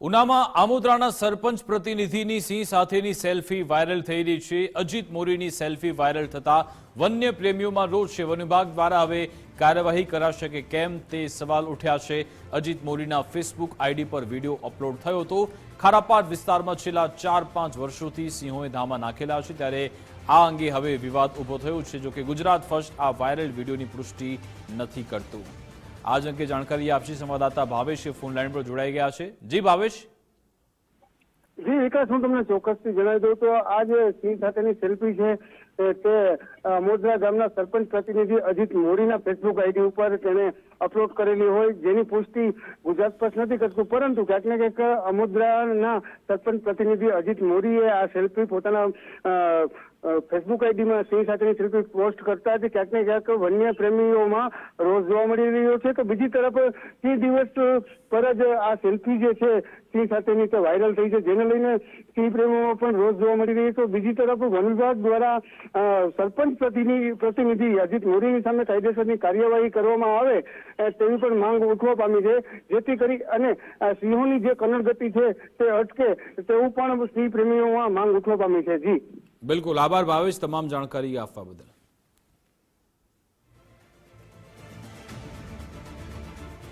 ઉનામાં આમોદરાના સરપંચ પ્રતિનિધિની સિંહ સાથેની selfie viral થઈ રહી છે. અજીત મોરીની સેલ્ફી વાયરલ થતા વન્ય પ્રેમીઓમાં રોષ છે. વન વિભાગ દ્વારા હવે કાર્યવાહી કરાશે કે કેમ તે સવાલ ઉઠ્યા છે. અજીત મોરીના ફેસબુક આઈડી પર વીડિયો અપલોડ થયો હતો. ખારાપાટ વિસ્તારમાં છેલ્લા ચાર પાંચ વર્ષોથી સિંહોએ ધામા નાખેલા છે. ત્યારે આ અંગે હવે વિવાદ ઊભો થયો છે, જોકે ગુજરાત ફર્સ્ટ આ વાયરલ વિડીયોની પુષ્ટિ નથી કરતું. આજ અંગે જાણકારી આપશે સંવાદદાતા ભાવેશ ફોન લાઈન પર જોડાઈ ગયા છે. જી, ભાવેશ? જી, વિકાસ, હું તમને ચોક્કસથી જણાવી દઉં તો આ જે સિંહ સાથેની સેલ્ફી છે તે મોદરા ગામના સરપંચ પ્રતિનિધિ અજીત મોરીના ફેસબુક આઈડી ઉપર તેને અપલોડ કરેલી હોય, જેની પુષ્ટિ ગુજરાત પક્ષ નથી કરતું, પરંતુ ક્યાંક ને ક્યાંક અમુદ્રાના સરપંચ પ્રતિનિધિ અજીત મોરીએ આ સેલ્ફી પોતાના ફેસબુક આઈડીમાં સિંહ સાથેની સેલ્ફી પોસ્ટ કરતા જ ક્યાંક ને ક્યાંક વન્ય પ્રેમીઓમાં રોજ જોવા મળી રહ્યો છે. તો બીજી તરફ તે દિવસ પર જ આ સેલ્ફી જે છે, સિંહ સાથેની તે વાયરલ થઈ છે. જેને લઈને સિંહ પ્રેમીઓમાં પણ રોજ જોવા મળી રહ્યો છે. બીજી તરફ વન વિભાગ દ્વારા સરપંચ પ્રતિનિધિ અજીત મોરીની સામે કાયદેસરની કાર્યવાહી કરવામાં આવે તેવી પણ માંગ ઉઠવા પામી છે. જેથી કરી અને સિંહોની જે કનડગતિ છે તે અટકે તેવું પણ સિંહ પ્રેમીઓમાં માંગ ઉઠવા પામી છે. જી. બિલકુલ. આભાર ભાવેશ તમામ જાણકારી આપવા બદલ.